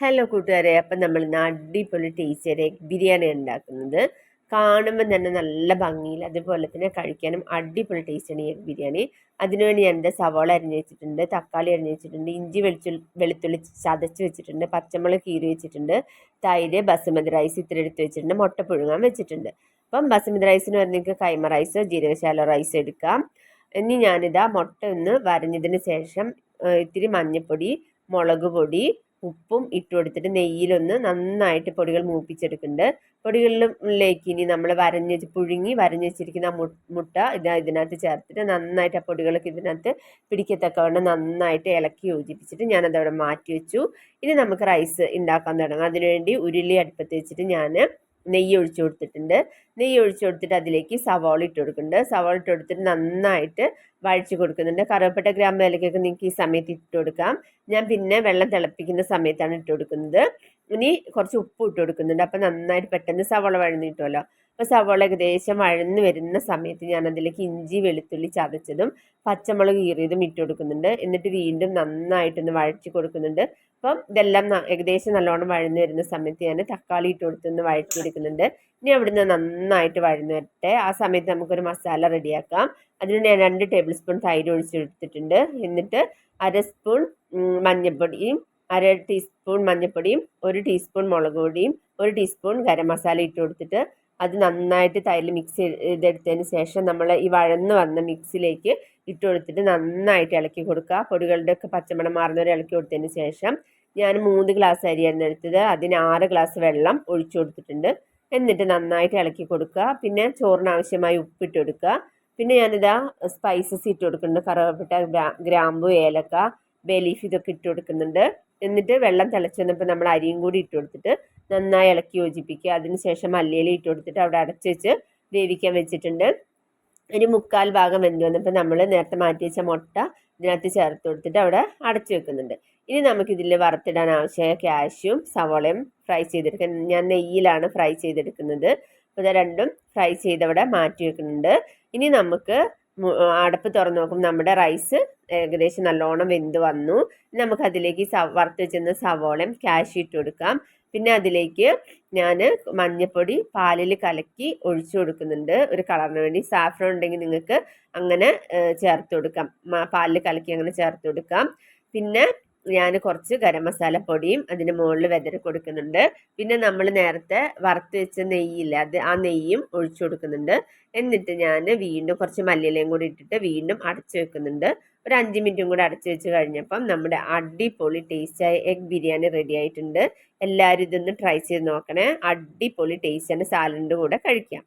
Hello കൂട്ടുകാരെ. അപ്പം നമ്മൾ ഇന്ന് അടിപൊളി ടേസ്റ്റിയുടെ ബിരിയാണി ഉണ്ടാക്കുന്നത്. കാണുമ്പോൾ തന്നെ നല്ല ഭംഗിയിൽ അതുപോലെ തന്നെ കഴിക്കാനും അടിപൊളി ടേസ്റ്റാണ് ഈ ബിരിയാണി. അതിനുവേണ്ടി ഞാൻ എന്റെ സവാള അരിഞ്ഞ് വെച്ചിട്ടുണ്ട് തക്കാളി അരിഞ്ഞ് വെച്ചിട്ടുണ്ട് ഇഞ്ചി വെളിച്ചു വെളുത്തുള്ളി ചതച്ച് വെച്ചിട്ടുണ്ട് പച്ചമുളക് കീറി വെച്ചിട്ടുണ്ട് തൈര് ബസുമതി റൈസ് ഇത്ര എടുത്ത് വെച്ചിട്ടുണ്ട് മുട്ട പുഴുങ്ങാൻ വെച്ചിട്ടുണ്ട്. അപ്പം ബസുമതി റൈസിന് പറഞ്ഞെങ്കിൽ കൈമ റൈസോ ജീരകശാല റൈസ് എടുക്കാം. ഇനി ഞാനിതാ മുട്ട ഒന്ന് വരഞ്ഞതിന് ശേഷം ഇത്തിരി മഞ്ഞൾപ്പൊടി മുളക് പൊടി ഉപ്പും ഇട്ട് കൊടുത്തിട്ട് നെയ്യിലൊന്ന് നന്നായിട്ട് പൊടികൾ മൂപ്പിച്ചെടുക്കുന്നുണ്ട്. പൊടികളിലേക്ക് ഇനി നമ്മൾ വരഞ്ഞ് പുഴുങ്ങി വരഞ്ഞ് വെച്ചിരിക്കുന്ന മുട്ട ഇതാ ഇതിനകത്ത് ചേർത്തിട്ട് നന്നായിട്ട് ആ പൊടികളൊക്കെ ഇതിനകത്ത് പിടിക്കത്തക്കവണ്ണം നന്നായിട്ട് ഇളക്കി യോജിപ്പിച്ചിട്ട് ഞാനതവിടെ മാറ്റി വെച്ചു. ഇനി നമുക്ക് റൈസ് ഉണ്ടാക്കാൻ തുടങ്ങാം. അതിനുവേണ്ടി ഉരുളി അടുപ്പത്ത് വെച്ചിട്ട് ഞാൻ നെയ്യ് ഒഴിച്ചു കൊടുത്തിട്ടുണ്ട്. നെയ്യ് ഒഴിച്ചു കൊടുത്തിട്ട് അതിലേക്ക് സവാള ഇട്ട് കൊടുക്കുന്നുണ്ട്. സവാള ഇട്ട് കൊടുത്തിട്ട് നന്നായിട്ട് വഴിച്ച് കൊടുക്കുന്നുണ്ട്. കറുവപ്പട്ട ഗ്രാമ്പ് ഇലക്കൊക്കെ നിങ്ങൾക്ക് ഈ സമയത്ത് ഇട്ട് കൊടുക്കാം. ഞാൻ പിന്നെ വെള്ളം തിളപ്പിക്കുന്ന സമയത്താണ് ഇട്ട് കൊടുക്കുന്നത്. ഇനി കുറച്ച് ഉപ്പ് ഇട്ട് കൊടുക്കുന്നുണ്ട്. അപ്പം നന്നായിട്ട് പെട്ടെന്ന് സവാള വഴന്ന് കിട്ടുമല്ലോ അപ്പോൾ സവോള ഏകദേശം അഴന്നു വരുന്ന സമയത്ത് ഞാൻ അതിലേക്ക് ഇഞ്ചി വെളുത്തുള്ളി ചതച്ചതും പച്ചമുളക് കീറിയതും ഇട്ട് കൊടുക്കുന്നുണ്ട്. എന്നിട്ട് വീണ്ടും നന്നായിട്ടൊന്ന് വഴറ്റി കൊടുക്കുന്നുണ്ട്. അപ്പം ഇതെല്ലാം ഏകദേശം നല്ലോണം വഴന്ന് വരുന്ന സമയത്ത് ഞാൻ തക്കാളി ഇട്ട് കൊടുത്തൊന്ന് വഴറ്റിയെടുക്കുന്നുണ്ട്. ഇനി അവിടുന്ന് നന്നായിട്ട് വഴന്ന് വരട്ടെ. ആ സമയത്ത് നമുക്കൊരു മസാല റെഡിയാക്കാം. അതിന് ഞാൻ രണ്ട് ടേബിൾ സ്പൂൺ തൈര് ഒഴിച്ചെടുത്തിട്ടുണ്ട് എന്നിട്ട് അര സ്പൂൺ മഞ്ഞൾപ്പൊടിയും അര ടീസ്പൂൺ മഞ്ഞൾപ്പൊടിയും ഒരു ടീസ്പൂൺ മുളക് പൊടിയും ഒരു ടീസ്പൂൺ ഗരം മസാല ഇട്ട് കൊടുത്തിട്ട് അത് നന്നായിട്ട് തൈരിൽ മിക്സ് ചെയ്തെടുത്തതിന് ശേഷം നമ്മൾ ഈ വഴന്ന് വന്ന മിക്സിലേക്ക് ഇട്ട് കൊടുത്തിട്ട് നന്നായിട്ട് ഇളക്കി കൊടുക്കുക. പൊടികളുടെ ഒക്കെ പച്ചമണം മാറുന്നവരെ ഇളക്കി കൊടുത്തതിന് ശേഷം ഞാൻ മൂന്ന് ഗ്ലാസ് അരിയായിരുന്നു എടുത്തത്. അതിന് ആറ് ഗ്ലാസ് വെള്ളം ഒഴിച്ചു കൊടുത്തിട്ടുണ്ട്. എന്നിട്ട് നന്നായിട്ട് ഇളക്കി കൊടുക്കുക. പിന്നെ ചോറിന് ആവശ്യമായി ഉപ്പിട്ട് കൊടുക്കുക. പിന്നെ ഞാനിതാ സ്പൈസസ് ഇട്ട് കൊടുക്കുന്നുണ്ട്. കറുവപ്പട്ട ഗ്രാമ്പു ഏലക്ക ബേലീഫ് ഇതൊക്കെ ഇട്ട് കൊടുക്കുന്നുണ്ട്. എന്നിട്ട് വെള്ളം തിളച്ച് വന്നപ്പോൾ നമ്മൾ അരിയും കൂടി ഇട്ട് കൊടുത്തിട്ട് നന്നായി ഇളക്കി യോജിപ്പിക്കുക. അതിനുശേഷം മല്ലിയില ഇട്ട് കൊടുത്തിട്ട് അവിടെ അടച്ച് വെച്ച് വേവിക്കാൻ വെച്ചിട്ടുണ്ട്. ഒരു മുക്കാൽ ഭാഗം വെന്ത് വന്നപ്പോൾ നമ്മൾ നേരത്തെ മാറ്റി വെച്ച മുട്ട ഇതിനകത്ത് ചേർത്ത് കൊടുത്തിട്ട് അവിടെ അടച്ചു വെക്കുന്നുണ്ട്. ഇനി നമുക്കിതിൽ വറുത്തിടാൻ ആവശ്യമായ ക്യാഷ്യും സവോളയും ഫ്രൈ ചെയ്തെടുക്കാൻ ഞാൻ നെയ്യിലാണ് ഫ്രൈ ചെയ്തെടുക്കുന്നത്. അപ്പോൾ രണ്ടും ഫ്രൈ ചെയ്തവിടെ മാറ്റി വെക്കുന്നുണ്ട്. ഇനി നമുക്ക് അടപ്പ് തുറന്ന് നോക്കും നമ്മുടെ റൈസ് ഏകദേശം നല്ലോണം വെന്ത് വന്നു. നമുക്ക് അതിലേക്ക് വറുത്ത് വെച്ചിരുന്ന സവോളയും ക്യാഷ് ഇട്ട് കൊടുക്കാം. പിന്നെ അതിലേക്ക് ഞാൻ മഞ്ഞൾപ്പൊടി പാലിൽ കലക്കി ഒഴിച്ചു കൊടുക്കുന്നുണ്ട്. ഒരു കളറിന് വേണ്ടി സാഫ്രോൺ ഉണ്ടെങ്കിൽ നിങ്ങൾക്ക് അങ്ങനെ ചേർത്ത് കൊടുക്കാം. പാലിൽ കലക്കി അങ്ങനെ ചേർത്ത് കൊടുക്കാം. പിന്നെ ഞാൻ കുറച്ച് ഗരം മസാലപ്പൊടിയും അതിന് മുകളിൽ വെതറി കൊടുക്കുന്നുണ്ട്. പിന്നെ നമ്മൾ നേരത്തെ വറുത്ത് വെച്ച നെയ്യില്ല അത് ആ നെയ്യും ഒഴിച്ചു കൊടുക്കുന്നുണ്ട്. എന്നിട്ട് ഞാൻ വീണ്ടും കുറച്ച് മല്ലിയിലയും കൂടി ഇട്ടിട്ട് വീണ്ടും അടച്ചു വെക്കുന്നുണ്ട്. ഒരു അഞ്ച് മിനിറ്റും കൂടി അടച്ചു വെച്ച് കഴിഞ്ഞപ്പം നമ്മുടെ അടിപൊളി ടേസ്റ്റായ എഗ് ബിരിയാണി റെഡി ആയിട്ടുണ്ട്. എല്ലാവരും ഇതൊന്ന് ട്രൈ ചെയ്ത് നോക്കണേ. അടിപൊളി ടേസ്റ്റാണ് സാലഡിന്റെ കൂടെ കഴിക്കാം.